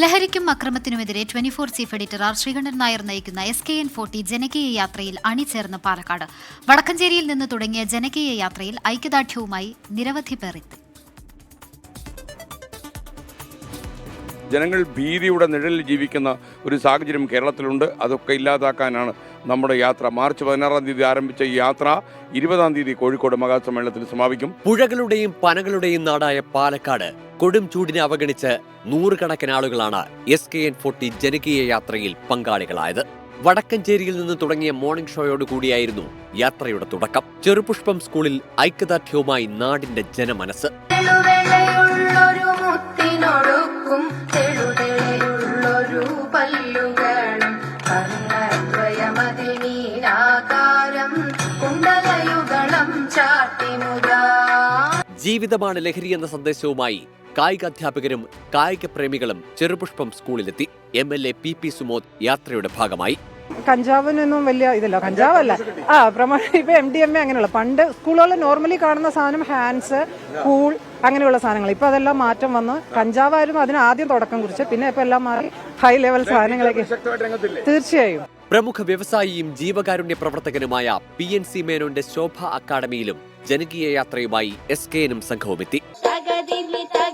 ലഹരിക്കും അക്രമത്തിനുമെതിരെ twenty four chief editor R. Sreekandan Nair നയിക്കുന്ന S K N forty ജനകീയ യാത്രയിൽ അണിചേർന്ന് പാലക്കാട്. വടക്കഞ്ചേരിയിൽ നിന്ന് തുടങ്ങിയ ജനകീയ യാത്രയിൽ ഐക്യദാർഢ്യവുമായി നിരവധി പേർ എത്തി ജനങ്ങൾ ഭീതിയുടെ നിഴലിൽ ജീവിക്കുന്ന ഒരു സാഹചര്യം കേരളത്തിലുണ്ട്. അതൊക്കെ ഇല്ലാതാക്കാനാണ് നമ്മുടെ യാത്ര. മാർച്ച് പതിനാറാം തീയതി ആരംഭിച്ച ഈ യാത്ര ഇരുപതാം തീയതി കോഴിക്കോട് മഹാസമ്മേളനത്തിൽ സമാപിക്കും. പുഴകളുടെയും പനകളുടെയും നാടായ പാലക്കാട് കൊടും ചൂടിനെ അവഗണിച്ച് നൂറുകണക്കിന് ആളുകളാണ് എസ് കെ എൻ ഫോർട്ടി ജനകീയ യാത്രയിൽ പങ്കാളികളായത്. വടക്കഞ്ചേരിയിൽ നിന്ന് തുടങ്ങിയ മോർണിംഗ് ഷോയോട് കൂടിയായിരുന്നു യാത്രയുടെ തുടക്കം. ചെറുപുഷ്പം സ്കൂളിൽ ഐക്യദാർഢ്യവുമായി നാടിന്റെ ജനമനസ് ജീവിതമാണ് ലഹരി എന്ന സന്ദേശവുമായി കായികാധ്യാപകരും കായിക പ്രേമികളും Cherupushpam സ്കൂളിലെത്തി. M L A P P Sumod യാത്രയുടെ ഭാഗമായി. കഞ്ചാവിനൊന്നും വലിയ ഇതല്ല. കഞ്ചാവല്ല. ആ പ്രമാണ ഇപ്പൊ എം ഡി എം എ അങ്ങനെയുള്ള. പണ്ട് സ്കൂളുകളിൽ നോർമലി കാണുന്ന സാധനം ഹാൻഡ്സ് കൂൾ അങ്ങനെയുള്ള സാധനങ്ങൾ. ഇപ്പൊ അതെല്ലാം മാറ്റം വന്ന് കഞ്ചാവായിരുന്നു അതിന് ആദ്യം തുടക്കം കുറിച്ച്. പിന്നെ ഇപ്പൊ എല്ലാം മാറി ഹൈ ലെവൽ സാധനങ്ങളൊക്കെ. തീർച്ചയായും. പ്രമുഖ വ്യവസായിയും ജീവകാരുണ്യ പ്രവർത്തകനുമായ പി എൻ സി മേനോന്റെ ശോഭ അക്കാദമിയിലും ജനകീയ യാത്രയുമായി എസ് കെ എനും സംഘവുമെത്തി.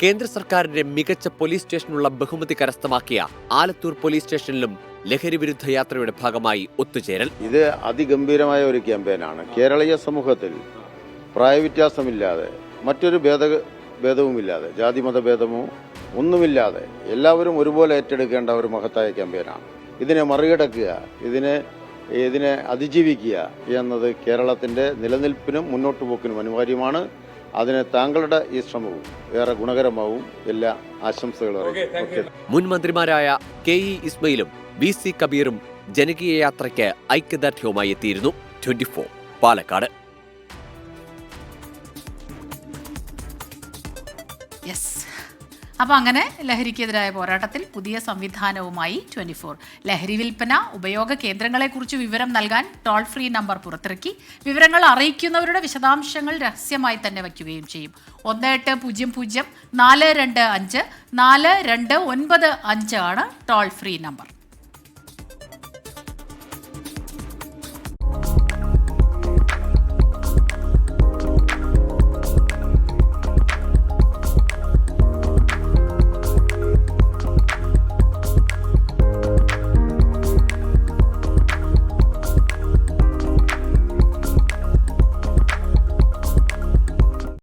കേന്ദ്ര സർക്കാരിന്റെ മികച്ച പോലീസ് സ്റ്റേഷനുള്ള ബഹുമതി കരസ്ഥമാക്കിയ ആലത്തൂർ പോലീസ് സ്റ്റേഷനിലും ലഹരി വിരുദ്ധ യാത്രയുടെ ഭാഗമായി ഒത്തുചേരൽ. ഇത് അതിഗംഭീരമായ ഒരു ക്യാമ്പയിനാണ്. കേരളീയ സമൂഹത്തിൽ പ്രായവ്യത്യാസമില്ലാതെ മറ്റൊരു ഭേദ ഭേദവുമില്ലാതെ ജാതിമത ഭേദമോ ഒന്നുമില്ലാതെ എല്ലാവരും ഒരുപോലെ ഏറ്റെടുക്കേണ്ട ഒരു മഹത്തായ ക്യാമ്പയിനാണ്. ഇതിനെ മറികടക്കുക ഇതിനെ ഇതിനെ അതിജീവിക്കുക എന്നത് കേരളത്തിന്റെ നിലനിൽപ്പിനും മുന്നോട്ട് പോക്കിനും അനിവാര്യമാണ്. അതിന് താങ്കളുടെ ഈ ശ്രമവും ഏറെ ഗുണകരമാവും. എല്ലാ ആശംസകളും മുൻ മന്ത്രിമാരായ കെ ഇ ഇസ്മയിലും വി സി കബീറും ജനകീയ യാത്രയ്ക്ക് ഐക്യദാർഢ്യവുമായി എത്തിയിരുന്നു ട്വന്റി ഫോർ പാലക്കാട്. യെസ് അപ്പോൾ അങ്ങനെ ലഹരിക്കെതിരായ പോരാട്ടത്തിൽ പുതിയ സംവിധാനവുമായി ട്വന്റി ഫോർ ലഹരി വിൽപ്പന ഉപയോഗ കേന്ദ്രങ്ങളെക്കുറിച്ച് വിവരം നൽകാൻ ടോൾ ഫ്രീ നമ്പർ പുറത്തിറക്കി. വിവരങ്ങൾ അറിയിക്കുന്നവരുടെ വിശദാംശങ്ങൾ രഹസ്യമായി തന്നെ വയ്ക്കുകയും ചെയ്യും. ഒന്ന് എട്ട് പൂജ്യം പൂജ്യം നാല് രണ്ട് അഞ്ച് നാല് രണ്ട് ഒൻപത് അഞ്ച് ആണ് ടോൾ ഫ്രീ നമ്പർ.